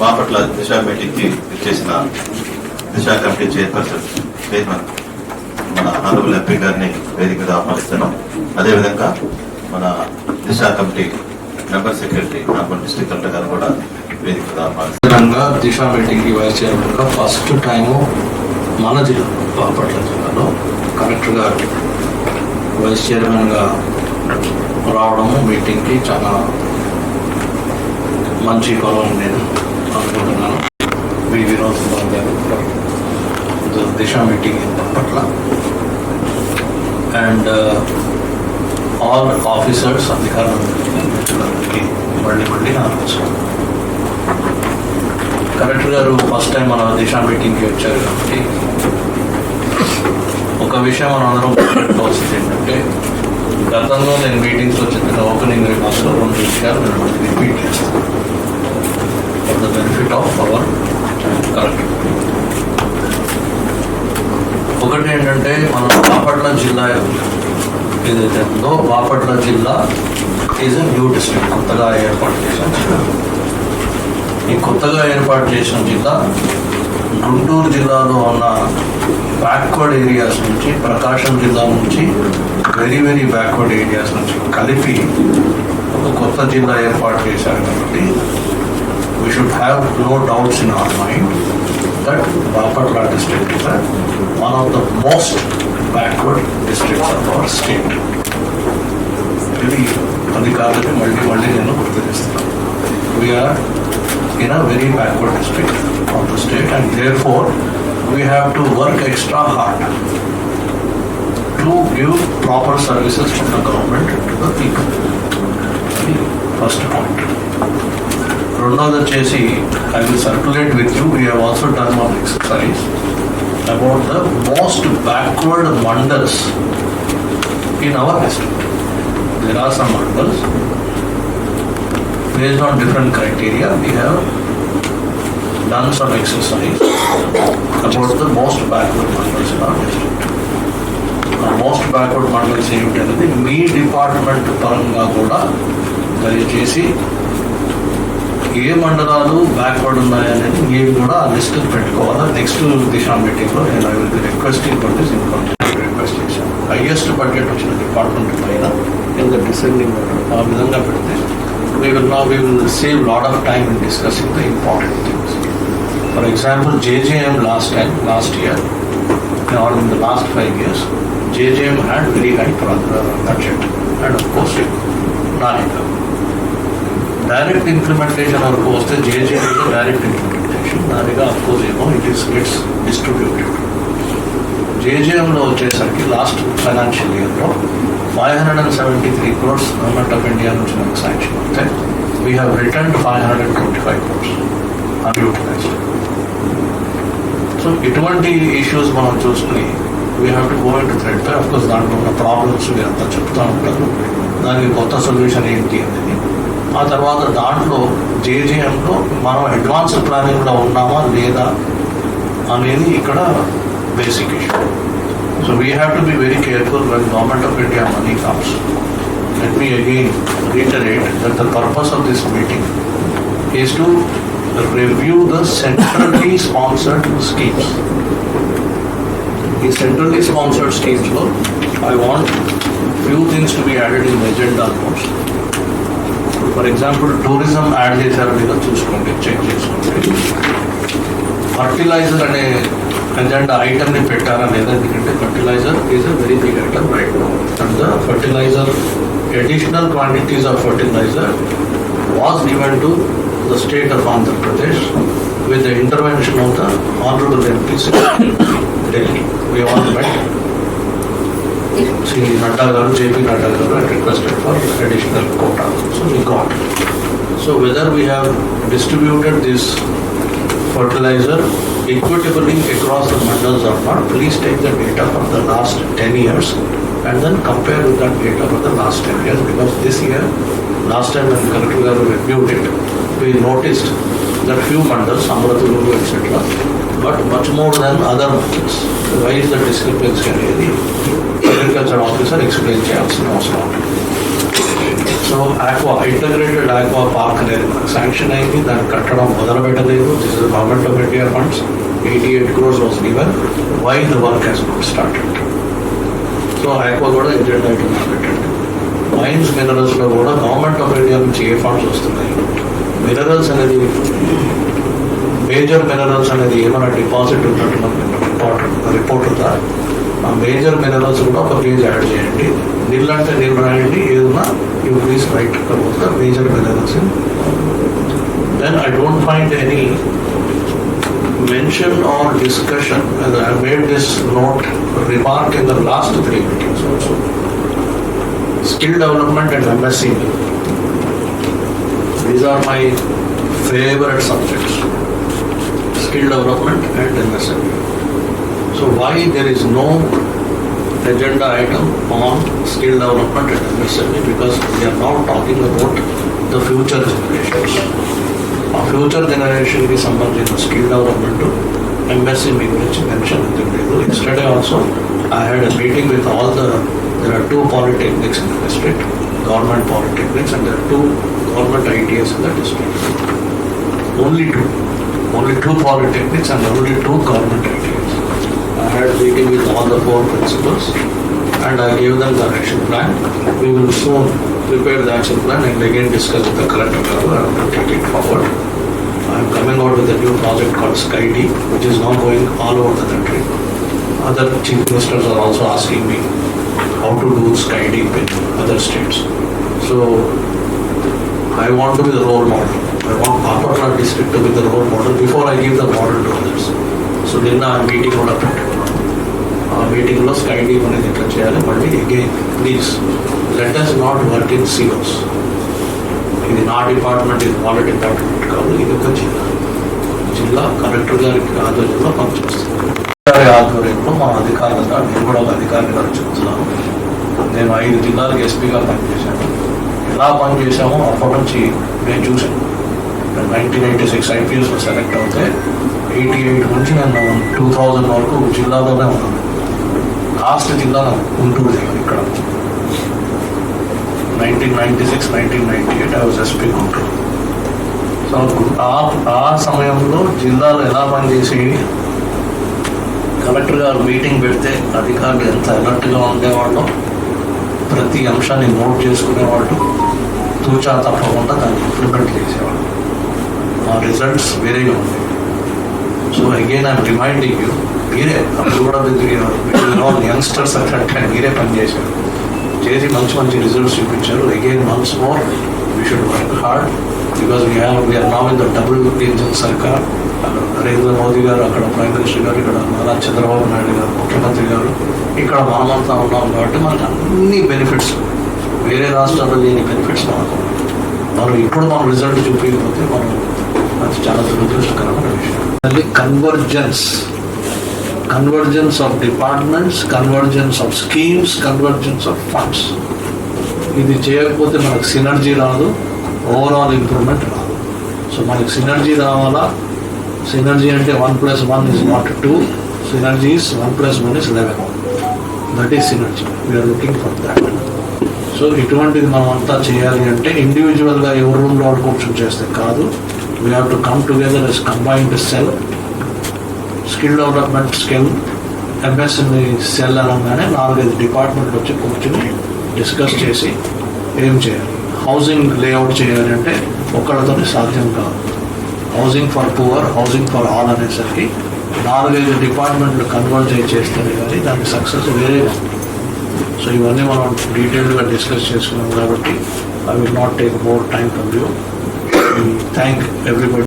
బాపట్ల దిశ మీటింగ్కి ఇచ్చేసిన Disha committee chairperson chairman మన ఆనరబుల్ ఎంపీ గారిని వేదికగా ఆహ్వానిస్తున్నాం. అదేవిధంగా మన దిశ కమిటీ మెంబర్ సెక్రటరీ నాగోల్ డిస్ట్రిక్ట్ కలెక్టర్ గారు కూడా వేదిక ఆహ్వానిస్తున్నారు. దిశ మీటింగ్కి వైస్ చైర్మన్గా ఫస్ట్ టైము మన జిల్లా బాపట్ల జిల్లాలో కలెక్టర్ గారు వైస్ చైర్మన్గా రావడము మీటింగ్కి చాలా మంచి గొడవ నేను అనుకుంటున్నాను. వి వినోద్ కుమార్ గారు దిశ మీటింగ్ పట్ల. అండ్ uh, ఆల్ ఆఫీసర్స్ అధికారులందరికీ మళ్ళీ మళ్ళీ నా కలెక్టర్ గారు ఫస్ట్ టైం మన దిశ మీటింగ్కి వచ్చారు కాబట్టి ఒక విషయం మనం అందరం గుర్తుపెట్టుకోవాల్సింది ఏంటంటే గతంలో నేను మీటింగ్స్లో చెప్పిన ఓపెనింగ్ రిమార్క్స్లో రెండు విషయాలు నేను రిపీట్ చేస్తాను. For the benefit of our collector ఒకటి ఏంటంటే మన బాపట్ల జిల్లా ఏదైతే ఉందో బాపట్ల జిల్లా ఈజ్ అ న్యూ డిస్ట్రిక్ట్ కొత్తగా ఏర్పాటు చేసిన జిల్లా. ఈ కొత్తగా ఏర్పాటు చేసిన జిల్లా గుంటూరు జిల్లాలో ఉన్న బ్యాక్వర్డ్ ఏరియాస్ నుంచి ప్రకాశం జిల్లా నుంచి వెరీ వెరీ బ్యాక్వర్డ్ ఏరియాస్ నుంచి కలిపి ఒక కొత్త జిల్లా ఏర్పాటు చేశారు కాబట్టి we should have no doubts in our mind that Bapatla district is one of the most backward districts of our state ఇది అది అధికారులకి మళ్ళీ మళ్ళీ నేను గుర్తు చేస్తున్నాను we are in a very backward district of the state and therefore we have to work extra hard to give proper services from the government to the people. First point. Rundada Chesi, I will circulate with you. We have also done one exercise about the most backward mandals in our history. There are some mandals based on different criteria. We have done some exercise about the most backward mandals in our district. Most backward mandals ఏమిటనేది మీ department పరంగా కూడా దయచేసి ఏ మండలాలు backward ఉన్నాయనేది మీరు కూడా ఆ list పెట్టుకోవాలా. నెక్స్ట్ దిశా మీటింగ్లో నేను I will be requesting for this information request చేశాను హైయెస్ట్ బడ్జెట్ వచ్చిన డిపార్ట్మెంట్ పైన ఇన్ ద డిసెండింగ్ ఆ విధంగా పెడితే we will now we will save lot of time in discussing the important things. For example, JJM last time, last year, or in the last five years, JJM had very high pro- uh, budget and of course, Narika. Direct implementation of course, the JJM is a direct implementation. Narika, of course, you know, it is gets distributed. జేజేఎంలో వచ్చేసరికి last financial ఇయర్లో five hundred and seventy three crores government of India నుంచి మనకు sanction అవుతే we have return five hundred and twenty five crores unutilised So ఇటువంటి issues మనం చూసుకుని we have to go into thread of course దాంట్లో ఉన్న problems మీరంతా చెప్తూ ఉంటారు దానికి కొత్త సొల్యూషన్ ఏంటి అనేది. ఆ తర్వాత దాంట్లో జేజేఎంలో మనం అడ్వాన్స్ ప్లానింగ్లో ఉన్నామా లేదా అనేది ఇక్కడ basic issue so we have to be very careful when government of India money comes let me again reiterate that the purpose of this meeting is to review the centrally sponsored schemes. ఈ centrally sponsored స్కీమ్స్లో I want few things to be added in in almost agenda for example tourism add చేశారు లేదా చూసుకోండి check చేసుకోండి. Fertiliser అనే agenda ఐటమ్ని పెట్టారా లేదా ఎందుకంటే fertiliser is a very big item right and the fertiliser additional quantities of fertiliser was given to the state of Andhra Pradesh with the intervention of the Honorable MP Delhi. We all met. See Nadda JP Nadda had requested for additional quota. So we got. So whether we have distributed this fertilizer equitably across the mandals or not, please take the data for the last 10 years and then compare with that data for the last 10 years because this year, last time when Collector Garu reviewed it, we noticed that few mandals, Amratulu, etc., but much more than other mandals. Why is the discrepancy అనేది agriculture officer explain చేయాల్సిన అవసరం so aqua integrated aqua park అనేది మనకు sanction అయింది దాన్ని కట్టడం మొదలు పెట్టలేదు this is government of India funds eighty eight crores was given why the work has not started so aqua కూడా ఎజెండా ఐటమ్ పెట్టండి మైన్స్ మినరల్స్లో కూడా గవర్నమెంట్ ఆఫ్ ఇండియా నుంచి ఏ ఫండ్స్ వస్తున్నాయి? మినరల్స్ అనేది మేజర్ మినరల్స్ అనేది ఏమైనా డిపాజిట్ ఉన్నట్టు రిపోర్ట్ రిపోర్ట్ ఉందా? ఆ మేజర్ మినరల్స్ కూడా ఒక పేజ్ యాడ్ చేయండి. నీళ్ళు అంటే నీళ్ళు రాయండి. ఏదన్నా you please write the major minerals then I don't find any mention or discussion, and I made this note, remark in the last three meetings also. Skill development and MSc. These are my favorite subjects. Skill development and MSc. So why there is no agenda item on skill development and MSc? Because we are now talking about the future generations. ఆ future జనరేషన్కి సంబంధించిన skill development embassy మీ గురించి mention ఎందుకు లేదు yesterday also I had a meeting with all the there are two polytechnics in the district government polytechnics and there government ITS in the district. Only two. Only two polytechnics and only two government ITS. I had meeting with all the four principals and I gave them the action plan. We will soon prepare the action plan and again discuss with the current level and take it forward. I am coming out with a new project called SkyD, which is now going all over the country. Other chief ministers are also asking me how to do SkyD in other states. So I want to be the role model. I want Papatla district to be the role model before I give the model to others. So నిన్న ఆ meeting కూడా పెట్టుకున్నాం ఆ మీటింగ్లో sky deep అనేది ఎట్లా చేయాలి మళ్ళీ again please let us not work in silos ఇది నా డిపార్ట్మెంట్ ఇది వాళ్ళ డిపార్ట్మెంట్ కాదు ఇది ఒక జిల్లా జిల్లా కలెక్టర్ గారి ఆధ్వర్యంలో పనిచేస్తుంది గారి ఆధ్వర్యంలో మా అధికారులుగా నేను కూడా ఒక అధికారిగా చెప్తున్నాను నేను ఐదు జిల్లాలకు ఎస్పీగా పనిచేశాను ఎలా పనిచేశామో అప్పటి నుంచి నేను చూశాను నైన్టీన్ ఎయిటీ సిక్స్ ఐపీఎస్లో సెలెక్ట్ అవుతే ఎయిటీ ఎయిట్ నుంచి నేను టూ థౌజండ్ వరకు జిల్లాలోనే ఉన్నాను. లాస్ట్ జిల్లా నాకు గుంటూరు జిల్లా ఇక్కడ. Nineteen ninety six nineteen ninety eight I was SP Guntur. So ఆ ఆ సమయంలో జిల్లాలో ఎలా పనిచేసేవి కలెక్టర్ గారు మీటింగ్ పెడితే అధికారులు ఎంత అలర్ట్గా ఉండేవాళ్ళం ప్రతి అంశాన్ని నోట్ చేసుకునేవాళ్ళు తూచా తప్పకుండా దాన్ని ఇంప్లిమెంట్ చేసేవాళ్ళు. ఆ రిజల్ట్స్ వేరేగా ఉన్నాయి so again I'm reminding you మీరే అప్పుడు కూడా యంగ్స్టర్స్ అట్లా మీరే పనిచేశారు. చేసి మంచి మంచి రిజల్ట్స్ చూపించారు. Again once more we should work hard because we have we are now in the double engine సర్కార్ నరేంద్ర మోదీ గారు అక్కడ ప్రైమ్ మినిస్టర్ గారు ఇక్కడ నారా చంద్రబాబు నాయుడు గారు ముఖ్యమంత్రి గారు ఇక్కడ మనమంతా ఉన్నాం కాబట్టి మనకు అన్ని బెనిఫిట్స్ వేరే రాష్ట్రాల్లో లేని బెనిఫిట్స్ మనకు మనం ఇప్పుడు మనం రిజల్ట్ చూపించకపోతే మనం అది చాలా దురదృష్టకరమైన విషయం. Convergence convergence of departments convergence of schemes convergence of funds ఇది చేయకపోతే మనకు సినర్జీ రాదు ఓవరాల్ ఇంప్రూవ్మెంట్ రాదు. సో మనకి సినర్జీ రావాలా? సినర్జీ అంటే one plus one is not two synergy is one plus one is eleven that is synergy we are looking for that so ఇటువంటిది మనం అంతా చేయాలి అంటే ఇండివిజువల్గా ఎవరి రూమ్లో వాడు కూర్చొని చేస్తే కాదు. We have to come together is combined cell skill development skill MSME cell అనగానే నాలుగైదు డిపార్ట్మెంట్ వచ్చి కూర్చుని డిస్కస్ చేసి ఏం చేయాలి? హౌసింగ్ లేఅవుట్ చేయాలి అంటే ఒక్కళ్ళతోనే సాధ్యం కాదు. Housing for poor housing for all అనేసరికి నాలుగైదు డిపార్ట్మెంట్లు కన్వర్జ్ చేయి చేస్తేనే కానీ దానికి సక్సెస్ వేరే సో ఇవన్నీ మనం డీటెయిల్డ్గా డిస్కస్ చేసుకున్నాం కాబట్టి I will not take more time from you thank everybody